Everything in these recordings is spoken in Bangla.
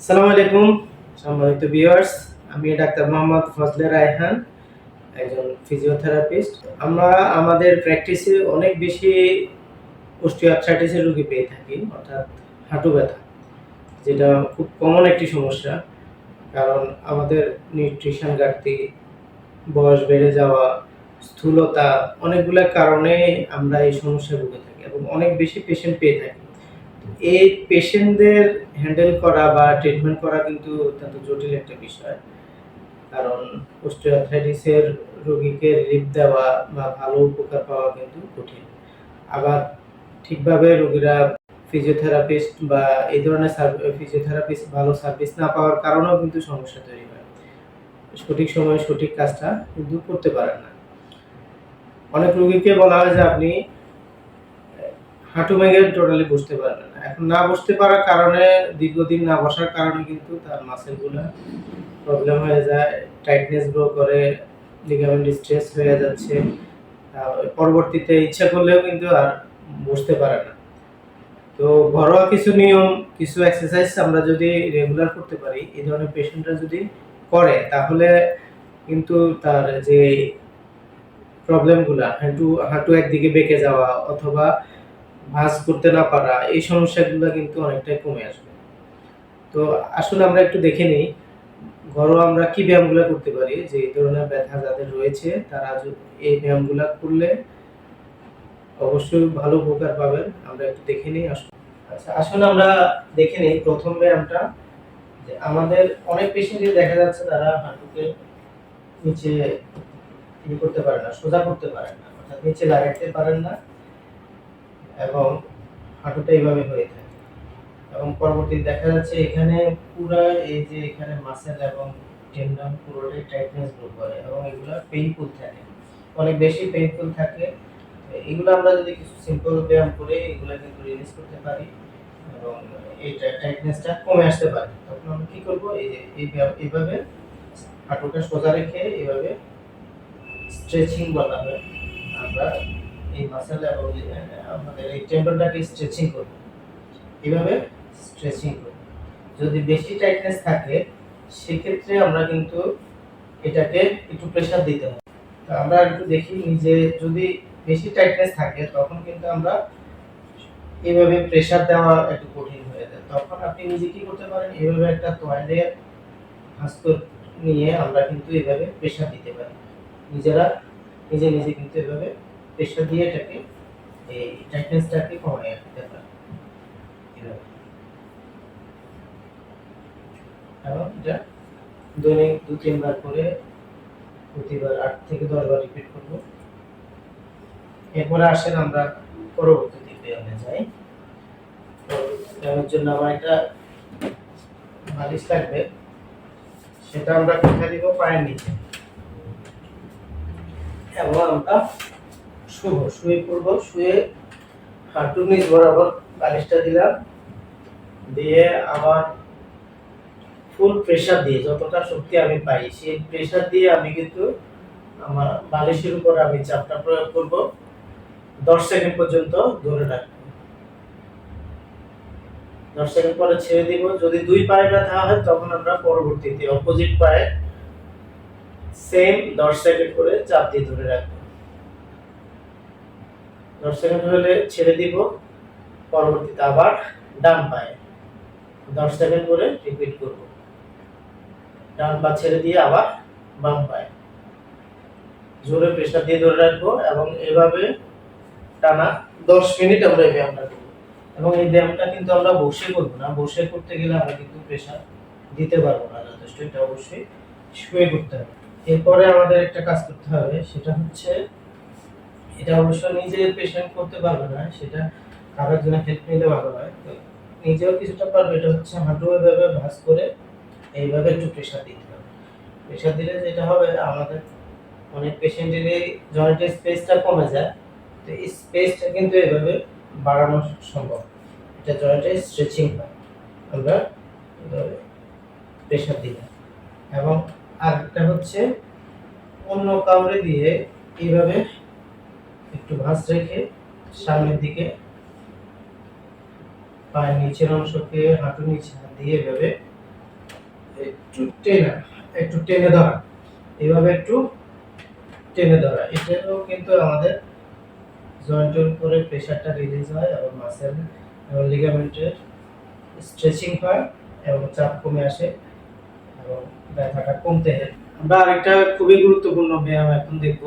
আসসালামু আলাইকুম। সম্মানিত ভিউয়ার্স আমি ডাক্তার মোহাম্মদ ফজলে রায়হান, একজন ফিজিওথেরাপিস্ট আমরা আমাদের প্র্যাকটিসে অনেক বেশি অস্টিওআর্থ্রাইটিসের রোগী পেয়ে থাকি, অর্থাৎ হাঁটু ব্যথা, যেটা খুব কমন একটি সমস্যা। কারণ আমাদের নিউট্রিশন ঘাটতি, বয়স বেড়ে যাওয়া, স্থূলতা, অনেকগুলো কারণে আমরা এই সমস্যায় ভুগে থাকি এবং অনেক বেশি পেশেন্ট পেয়ে থাকি। এই পেশেন্টদের হ্যান্ডেল করা বা ট্রিটমেন্ট করা কিন্তু অত্যন্ত জটিল একটা বিষয়। কারণ অস্টিওআর্থ্রাইটিসের রোগীকে রিলিফ দেওয়া বা ভালো উপকার পাওয়া কিন্তু কঠিন। আবার ঠিকভাবে রোগীরা ফিজিওথেরাপিস্ট বা এই ধরনের ফিজিওথেরাপিস্ট ভালো সার্ভিস না পাওয়ার কারণেও কিন্তু সমস্যা তৈরি হয়। সঠিক সময়ে সঠিক কাজটা কিন্তু করতে পারেন না। অনেক রোগীকে বলা হয় যে আপনি হাঁটু ভেঙে টোটালি বসতে পারবে না। এখন না বসতে পারার কারণে, দীর্ঘদিন না বসার কারণে কিন্তু তার মাসেলগুলো প্রবলেম হয়ে যায় টাইটনেস গ্রো করে লিগামেন্ট স্ট্রেস হয়ে যাচ্ছে। পরবর্তীতে ইচ্ছা করলেও কিন্তু আর বসতে পারে না। তো ঘরোয়া কিছু নিয়ম, কিছু এক্সারসাইজ আমরা যদি রেগুলার করতে পারি, এই ধরনের পেশেন্টরা যদি করে, তাহলে কিন্তু তার যে প্রবলেমগুলো হাঁটু হাঁটু একদিকে বেঁকে যাওয়া অথবা ভাঁজ করতে না পারা, এই সমস্যাগুলো কিন্তু অনেকটাই কমে আসবে। তো আসলে আমরা একটু দেখে নিই, ঘরোয়া আমরা কি ব্যায়ামগুলো করতে পারি? যে এই ধরনের ব্যথা যাদের রয়েছে, তারা এই ব্যায়ামগুলো করলে অবশ্যই ভালো উপকার পাবেন। আমরা একটু দেখে নিই, আসুন। আচ্ছা আসলে আমরা দেখে নিই প্রথম ব্যায়ামটা। যে আমাদের অনেক পেশেন্টই দেখা যাচ্ছে তারা হাঁটুকে নিচে করতে পারে না, সোজা করতে পারেন না, অর্থাৎ নিচে লাগাইতে পারেন না। এবং হাঁটুটা এইভাবে হয়ে থাকে এবং পরবর্তী দেখা যাচ্ছে এখানে পুরো এই যে এখানে মাসেল এবং টেন্ডন পুরোটাই টাইটনেস গ্রো করে এবং এগুলো পেইনফুল থাকে। অনেক বেশি পেইনফুল থাকে। এগুলো আমরা যদি কিছু সিম্পল ব্যায়াম করে এগুলো কিন্তু রিলিজ করতে পারি এবং এই টাইটনেসটা কমে আসতে পারে। তখন আমরা কী করব? এই যে এই এইভাবে হাঁটুটা সোজা রেখে এইভাবে স্ট্রেচিং বলা হয়। আমরা এই মাসেল এবং আমাদের এই টেন্ডনটাকে স্ট্রেচিং করব। এভাবে স্ট্রেচিং করব। যদি বেশি টাইটনেস থাকে, সেক্ষেত্রে আমরা কিন্তু এটাকে একটু প্রেসার দিতে হবে। তো আমরা একটু দেখি নিজে, যদি বেশি টাইটনেস থাকে, তখন কিন্তু আমরা এভাবে প্রেসার দেওয়া একটু কঠিন হয়ে যায়। তখন আপনি নিজে কি করতে পারেন? এভাবে একটা তোয়ালে হাস্ত নিয়ে আমরা কিন্তু এভাবে প্রেসার দিতে পারি। নিজেরা, নিজে নিজে কিন্তু এভাবে প্রেসার দিয়ে এটাকে এই টাইটনেসটাকে কমায় দিতে পারি। এবং এটা দৈনিক দু, তিনবার করে প্রতিবার আট থেকে দশ বার রিপিট করব। এরপরে আসেন আমরা পরবর্তী ব্যায়ামে যাই। ব্যায়ামের জন্য আমার একটা মালিশ লাগবে। সেটা আমরা কোথায় দিব? পায়ের নিচে। এবং আমরা শুভ, শুয়ে পড়ব, শুয়ে হাঁটুর নিচ বরাবর বালিশটা দিলাম। দিয়ে আবার ফুল প্রেসার দিয়ে যতটা শক্তি আমি পাই, সেই প্রেসার দিয়ে আমি কিন্তু আমার বালিশের উপর আমি চাপটা প্রয়োগ করব। দশ সেকেন্ড পর্যন্ত ধরে রাখব। দশ সেকেন্ড পরে ছেড়ে দিব। যদি দুই পায়ে ব্যথা হয়, তখন আমরা পরবর্তীতে অপোজিট পায়ে সেম দশ সেকেন্ড করে চাপ দিয়ে ধরে রাখব। দশ সেকেন্ড হলে ছেড়ে দিব। পরবর্তীতে আবার ডান পায়ে। দশ সেকেন্ড করে রিপিট করব। ডান পা ছেড়ে দিয়ে আবার বাম পায়ে। জোরে প্রেসার দিয়ে ধরে রাখব এবং এভাবে টানা দশ মিনিট আমরা এই ব্যায়ামটা করব। এবং এই ব্যায়ামটা কিন্তু আমরা বসে করব না। বসে করতে গেলে আমরা কিন্তু প্রেসার দিতে পারব না। যথেষ্ট এটা অবশ্যই শুয়ে করতে হবে। এরপরে আমাদের একটা কাজ করতে হবে। সেটা হচ্ছে এটা অবশ্য নিজে পেশেন্ট করতে পারবে না, সেটা কারোর জন্য হেল্প নিলে ভালো হয়। নিজেও কিছুটা পারবে, এটা হচ্ছে হাঁটু এভাবে ভাঁজ করে এইভাবে একটু প্রেশার দিতে হবে। প্রেশার দিলে যেটা হবে, আমাদের অনেক পেশেন্টেরই জয়েন্টের স্পেসটা কমে যায়, তো এই স্পেসটা কিন্তু এভাবে বাড়ানো সম্ভব। এটা জয়েন্টের স্ট্রেচিং হয়। আমরা প্রেশার দিলাম এবং আরেকটা হচ্ছে অন্য কাউরে দিয়ে এইভাবে একটু ভাঁজ রেখে সামনের দিকে পায়ের নিচের অংশকে হাঁটু নিচে দিয়ে এভাবে একটু টেনে একটু টেনে ধরা। এভাবে একটু টেনে ধরা। এটাও কিন্তু আমাদের জয়েন্টের উপরে প্রেশারটা রিলিজ হয় এবং মাসেল এবং লিগামেন্টের স্ট্রেচিং হয় এবং চাপ কমে আসে এবং ব্যথাটা কমতে হয় আমরা আরেকটা খুবই গুরুত্বপূর্ণ ব্যায়াম এখন দেখব।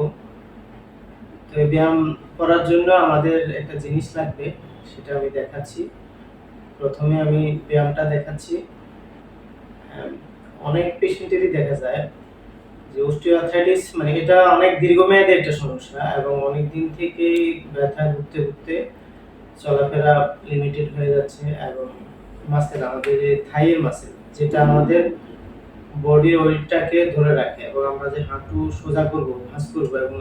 ব্যায়াম করার জন্য আমাদের একটা জিনিস লাগবে, সেটা আমি দেখাচ্ছি। প্রথমে আমি ব্যায়ামটা দেখাচ্ছি। অনেক পেশেন্টেরই দেখা যায় যে অস্টিওআর্থ্রাইটিস মানে এটা অনেক দীর্ঘমেয়াদী একটা সমস্যা এবং অনেক দিন থেকেই ব্যথা ঘুরতে ঘুরতে চলাফেরা লিমিটেড হয়ে যাচ্ছে এবং মাসেল আমাদের এই থাইয়ের মাসেল যেটা আমাদের বডির ওয়েটটাকে ধরে রাখে এবং আমরা যে হাঁটু সোজা করব, ভাঁজ করব এবং